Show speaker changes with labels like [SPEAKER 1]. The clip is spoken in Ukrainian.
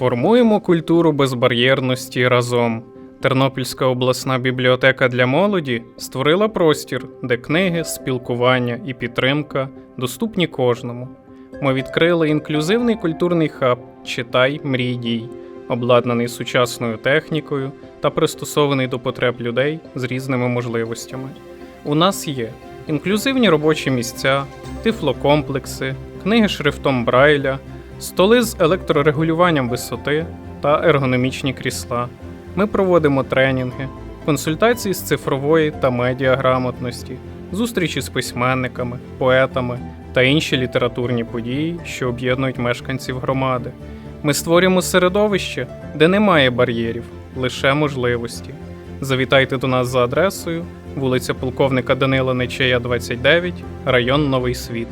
[SPEAKER 1] Формуємо культуру безбар'єрності разом. Тернопільська обласна бібліотека для молоді створила простір, де книги, спілкування і підтримка доступні кожному. Ми відкрили інклюзивний культурний хаб Читай, мрій дій, обладнаний сучасною технікою та пристосований до потреб людей з різними можливостями. У нас є інклюзивні робочі місця, тифлокомплекси, книги шрифтом Брайля, столи з електрорегулюванням висоти та ергономічні крісла. Ми проводимо тренінги, консультації з цифрової та медіаграмотності, зустрічі з письменниками, поетами та інші літературні події, що об'єднують мешканців громади. Ми створюємо середовище, де немає бар'єрів, лише можливості. Завітайте до нас за адресою вулиця полковника Данила Нечея, 29, район Новий Світ.